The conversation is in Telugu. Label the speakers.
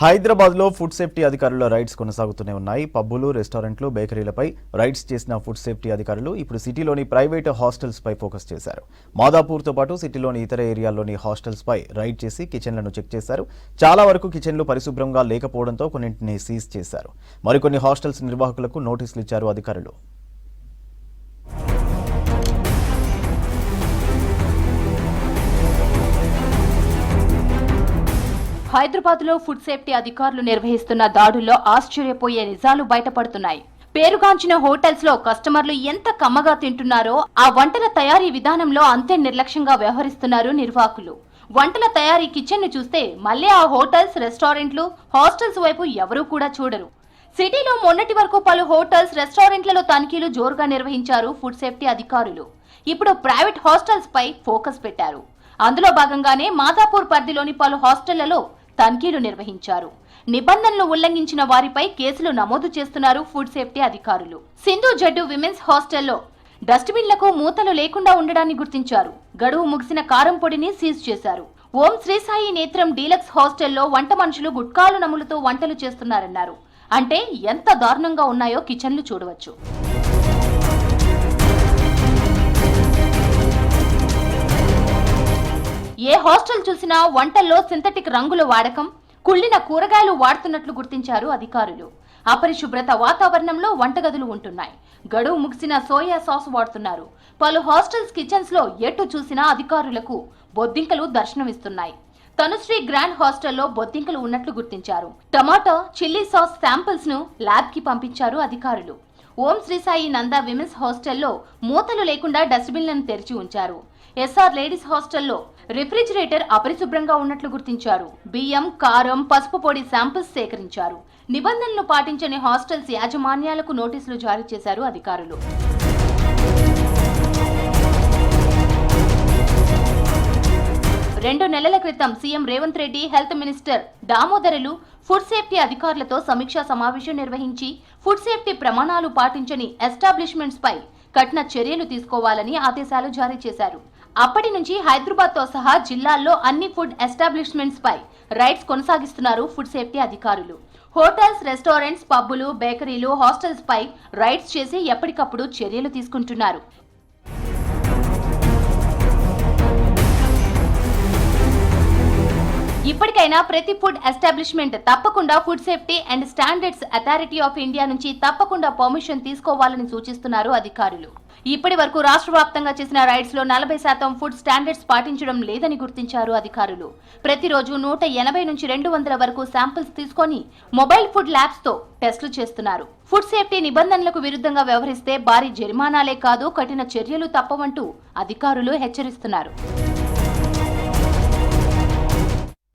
Speaker 1: హైదరాబాద్లో ఫుడ్ సేఫ్టీ అధికారుల రైడ్స్ కొనసాగుతూనే ఉన్నాయి. పబ్బులు రెస్టారెంట్లు బేకరీలపై రైడ్స్ చేసిన ఫుడ్ సేఫ్టీ అధికారులు ఇప్పుడు సిటీలోని ప్రైవేట్ హాస్టల్స్ పై ఫోకస్ చేశారు. మాదాపూర్తో పాటు సిటీలోని ఇతర ఏరియాల్లోని హాస్టల్స్ పై రైడ్ చేసి కిచెన్లను చెక్ చేశారు. చాలా వరకు కిచెన్లు పరిశుభ్రంగా లేకపోవడంతో కొన్నింటిని సీజ్ చేశారు. మరికొన్ని హాస్టల్స్ నిర్వాహకులకు నోటీసులు ఇచ్చారు అధికారులు.
Speaker 2: హైదరాబాద్లో ఫుడ్ సేఫ్టీ అధికారులు నిర్వహిస్తున్న దాడుల్లో ఆశ్చర్యపోయే నిజాలు బయటపడుతున్నాయి. పేరుగాంచిన హోటల్స్లో కస్టమర్లు ఎంత కమ్మగా తింటున్నారో ఆ వంటల తయారీ విధానంలో అంతే నిర్లక్ష్యంగా వ్యవహరిస్తున్నారు నిర్వాహకులు. వంటల తయారీ కిచెన్ను చూస్తే మళ్ళీ ఆ హోటల్స్ రెస్టారెంట్లు హాస్టల్స్ వైపు ఎవరూ కూడా చూడరు. సిటీలో మొన్నటి వరకు పలు హోటల్స్ రెస్టారెంట్లలో తనిఖీలు జోరుగా నిర్వహించారు ఫుడ్ సేఫ్టీ అధికారులు. ఇప్పుడు ప్రైవేట్ హాస్టల్స్ పై ఫోకస్ పెట్టారు. అందులో భాగంగానే మాదాపూర్ పరిధిలోని పలు హాస్టళ్ళలో తనిఖీలు నిర్వహించారు. నిబంధనలు ఉల్లంఘించిన వారిపై కేసులు నమోదు చేస్తున్నారు ఫుడ్ సేఫ్టీ అధికారులు. సింధు జడ్డు విమెన్స్ హాస్టల్లో డస్ట్బిన్లకు మూతలు లేకుండా ఉండడాన్ని గుర్తించారు. గడువు ముగిసిన కారం పొడిని సీజ్ చేశారు. ఓం శ్రీసాయి నేత్రం డీలక్స్ హాస్టల్లో వంట మనుషులు గుట్కాలు నములుతూ వంటలు చేస్తున్నారన్నారు. అంటే ఎంత దారుణంగా ఉన్నాయో కిచెన్లు చూడవచ్చు. ఏ హాస్టల్ చూసినా వంటల్లో సింథటిక్ రంగుల వాడకం కుళ్ళిన కూరగాయలు వాడుతున్నట్లు గుర్తించారు అధికారులు. అపరిశుభ్రత వాతావరణంలో వంటగదులు ఉంటున్నాయి. గడువు ముగిసిన సోయా సాస్ వాడుతున్నారు. పలు హాస్టల్స్ కిచెన్స్లో ఎటు చూసినా అధికారులకు బొద్దింకలు దర్శనమిస్తున్నాయి. తనుశ్రీ గ్రాండ్ హాస్టల్లో బొద్దింకలు ఉన్నట్లు గుర్తించారు. టమాటో చిల్లీ సాస్ శాంపిల్స్ను ల్యాబ్కి పంపించారు అధికారులు. ఓం శ్రీసాయి నంద విమెన్స్ హాస్టల్లో మూతలు లేకుండా డస్ట్బిన్లను తెరిచి ఉంచారు. ఎస్ఆర్ లేడీస్ హాస్టల్లో రిఫ్రిజిరేటర్ అపరిశుభ్రంగా ఉన్నట్లు గుర్తించారు. బియ్యం కారం పసుపు పొడి శాంపిల్స్ సేకరించారు. నిబంధనలు పాటించని హాస్టల్స్ యాజమాన్యాలకు నోటీసులు జారీ చేశారు అధికారులు. రెండు నెలల క్రితం CM Revanth Reddy health minister దామోదరులు food safety అధికారులతో సమీక్షా సమావేశం నిర్వహించి ఫుడ్ సేఫ్టీ ప్రమాణాలు పాటించని ఎస్టాబ్లిష్మెంట్స్పై కఠిన చర్యలు తీసుకోవాలని ఆదేశాలు జారీ చేశారు. అప్పటి నుంచి హైదరాబాద్తో సహా జిల్లాల్లో అన్ని ఫుడ్ ఎస్టాబ్లిష్మెంట్స్ పై రైడ్స్ కొనసాగిస్తున్నారు ఫుడ్ సేఫ్టీ అధికారులు. హోటల్స్ రెస్టారెంట్స్ పబ్బులు బేకరీలు హాస్టల్స్ పై రైడ్స్ చేసి ఎప్పటికప్పుడు చర్యలు తీసుకుంటున్నారు. ఇప్పటికైనా ప్రతి ఫుడ్ ఎస్టాబ్లిష్మెంట్ తప్పకుండా food safety and standards authority of India నుంచి తప్పకుండా పర్మిషన్ తీసుకోవాలని సూచిస్తున్నారు అధికారులు. ఇప్పటి వరకు రాష్ట్ర వ్యాప్తంగా చేసిన రైడ్స్లో నలభై శాతం ఫుడ్ స్టాండర్డ్స్ పాటించడం లేదని గుర్తించారు అధికారులు. ప్రతిరోజు నూట ఎనభై నుంచి రెండు వందల వరకు శాంపిల్స్ తీసుకొని మొబైల్ ఫుడ్ ల్యాబ్స్తో టెస్టులు చేస్తున్నారు. ఫుడ్ సేఫ్టీ నిబంధనలకు విరుద్ధంగా వ్యవహరిస్తే భారీ జరిమానాలే కాదు కఠిన చర్యలు తప్పవంటూ అధికారులు హెచ్చరిస్తున్నారు.